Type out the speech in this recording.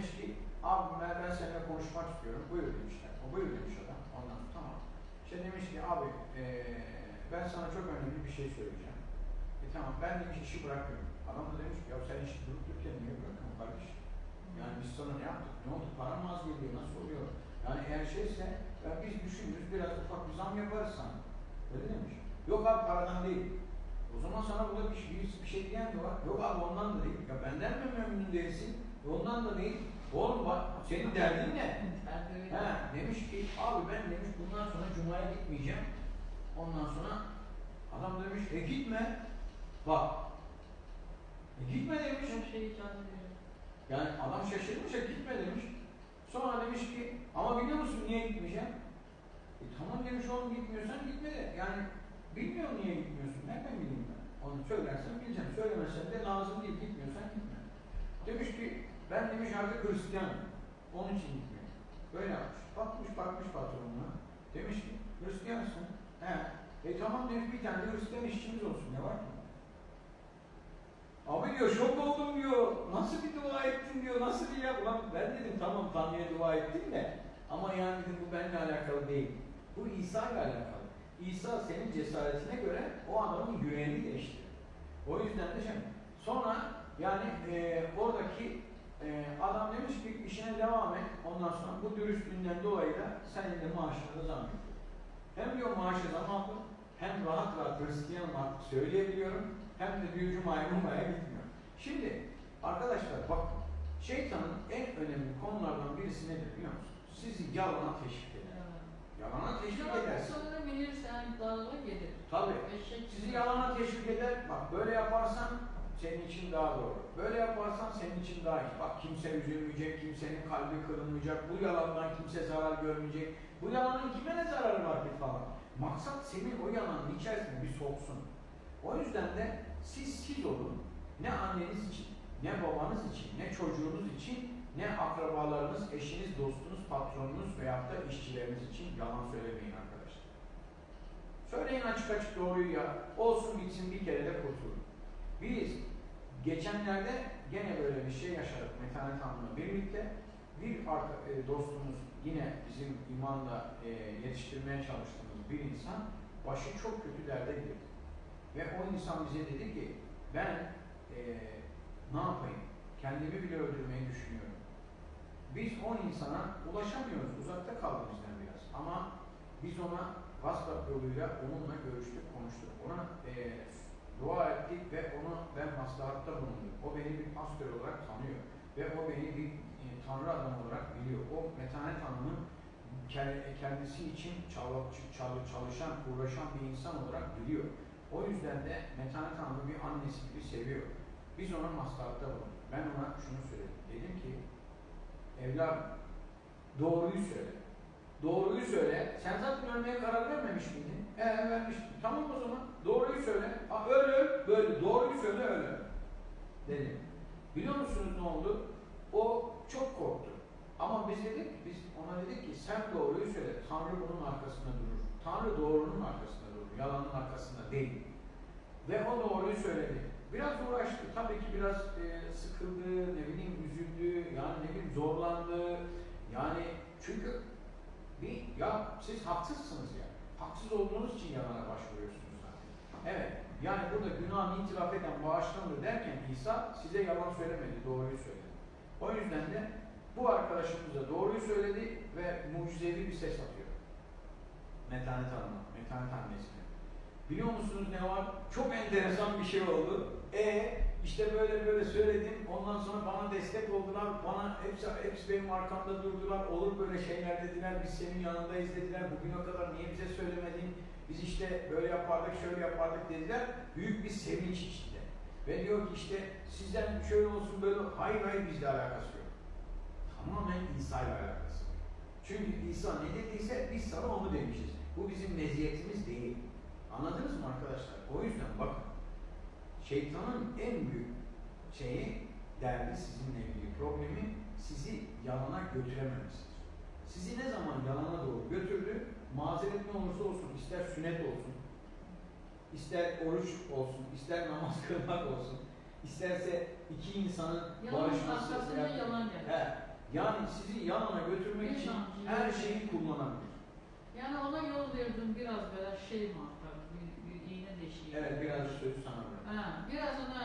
demiş ki abi ben, seninle konuşmak istiyorum. Buyur demişler. O buyur demiş adam. Ondan tamam. İşte demiş ki abi eee, ben sana çok önemli bir şey söyleyeceğim. E tamam ben demiş işi bırakıyorum. Adam da demiş ki ya sen işi durup dururken niye bırakıyorsun kardeş? Yani biz sana ne yaptık? Ne oldu? Paran mı az geliyor? Nasıl oluyor? Yani eğer şeyse ya biz düşünürüz biraz ufak bir zam yaparız sana. Öyle demiş. Yok abi paradan değil. O zaman sana burada bir, bir, bir şey diyen de var. Yok abi ondan da değil. Ya benden mi memnun değilsin? E ondan da değil. Oğlum bak senin derdin ne? He, demiş ki abi ben demiş bundan sonra cumaya gitmeyeceğim. Ondan sonra adam demiş e gitme. Bak. E gitme demiş. Şey icap ediyor. Yani adam şaşırmış ya gitme demiş. Sonra demiş ki ama biliyor musun niye gitmeyeceğim? E tamam demiş oğlum gitmiyorsan gitme de. Yani bilmiyorum niye gitmiyorsun. Nereden bileyim ben? Onu söylersen bileceğim. Söylemezsen de lazım değil. Gitmiyorsan gitme. Demiş ki ben demiş artık Hristiyanım. Onun için gitmiyorum. Böyle yapmış. Bakmış bakmış patronuna. Demiş ki Hristiyansın. He. E tamam demiş bir tane Hristiyan işçimiz olsun. Ne var ki? Abi diyor şok oldum diyor. Nasıl bir dua ettin diyor. Nasıl bir yap? Ulan ben dedim tamam Tanrı'ya dua ettim de. Ama yani dedim bu benimle alakalı değil. Bu İsa ile alakalı. İsa senin cesaretine göre o adamın yüreğini değiştirdi. O yüzden de şey. Sonra yani e, oradaki e, adam demiş ki işine devam et. Ondan sonra bu dürüstlüğünden dolayı da senin de maaşına da zam yapıyor. Hem diyor maaşı zam aldım, hem rahat rahat Hristiyanım artık söyleyebiliyorum, hem de diyor Cuma'ya Cuma'ya gitmiyor. Şimdi arkadaşlar bak şeytanın en önemli konulardan birisi nedir biliyor musun? Sizi yalana teşvik. Yalana teşvik ederse. sonra bilirsen dağla gelir. Tabii. Eşek Sizi yalana teşvik eder. Bak böyle yaparsan senin için daha doğru. Böyle yaparsan senin için daha iyi. Bak kimse üzülmeyecek, kimsenin kalbi kırılmayacak. Bu yalandan kimse zarar görmeyecek. Bu yalanın kime ne zararı var ki falan. Maksat senin o yalanın içerisine bir soksun. O yüzden de siz siz olun. Ne anneniz için, ne babanız için, ne çocuğunuz için, ne akrabalarınız, eşiniz, dostunuz, patronunuz veyahut da işçileriniz için yalan söylemeyin arkadaşlar. Söyleyin açık açık doğruyu ya. Olsun bitsin bir kere de kurtulun. Biz geçenlerde gene böyle bir şey yaşadık Metanet Hanım'la birlikte. Bir e, dostumuz yine bizim imanla e, yetiştirmeye çalıştığımız bir insan başı çok kötü derde girdi. Ve o insan bize dedi ki ben e, ne yapayım? Kendimi bile öldürmeyi düşünüyorum. Biz o insana ulaşamıyoruz. Uzakta kaldı bizden biraz. Ama biz ona WhatsApp yoluyla onunla görüştük, konuştuk. Ona e, dua ettik ve onu ben maslahatta bulundum. O beni bir pastör olarak tanıyor. Ve o beni bir e, Tanrı adamı olarak biliyor. O Metanet Hanım'ın ke- kendisi için çal- çal- çalışan, uğraşan bir insan olarak biliyor. O yüzden de Metanet Hanım'ı bir annesi gibi seviyor. Biz ona maslahatta bulunduk. Ben ona şunu söyledim. Evladım doğruyu söyle. Doğruyu söyle. Sen zaten ölmeye karar vermemiş miydin? He vermiştim. Tamam o zaman. Doğruyu söyle. Ha öl, böyle. Doğruyu söyle öyle. Dedim. Biliyor musunuz ne oldu? O çok korktu. Ama biz dedik, biz ona dedik ki sen doğruyu söyle. Tanrı bunun arkasında durur. Tanrı doğrunun arkasında durur. Yalanın arkasında değil. Ve o doğruyu söyledi. Biraz uğraştı. Tabii ki biraz e, sıkıldı, ne bileyim üzüldü, yani ne bileyim zorlandı. Yani çünkü bir, ya siz haksızsınız ya. Haksız olduğunuz için yalana başvuruyorsunuz zaten. Evet, yani burada günahını itiraf eden bağışlanır derken İsa size yalan söylemedi, doğruyu söyledi. O yüzden de bu arkadaşımıza doğruyu söyledi ve mucizevi bir ses atıyor. Metanet Hanım'a, Metanet annesine. Biliyor musunuz ne var? Çok enteresan bir şey oldu. E işte böyle böyle söyledim. Ondan sonra bana destek oldular. Bana hepsi, hepsi benim arkamda durdular. Olur böyle şeyler dediler. Biz senin yanındayız dediler. Bugüne kadar niye bize söylemedin? Biz işte böyle yapardık, şöyle yapardık dediler. Büyük bir sevinç içinde. Ve diyor ki işte sizden şöyle olsun böyle. Hayır hayır bizle alakası yok. Tamamen İsa ile alakası var. Çünkü İsa ne dediyse biz sana onu demişiz. Bu bizim meziyetimiz değil. Anladınız mı arkadaşlar? O yüzden bakın. Şeytanın en büyük şeyi, derdi sizinle ilgili problemi sizi yalana götürememesidir. Sizi ne zaman yalana doğru götürdü, mazeret ne olursa olsun, ister sünnet olsun, ister oruç olsun, ister namaz kılmak olsun, isterse iki insanın yalan barışması. Yalan yalan yani. Sizi yalana götürmek için her şeyi kullanabilir. Yani ona yol verdim biraz böyle şey mantar, bir, bir iğne deşiği. Evet, biraz sözü sana bırak. Ha, biraz ona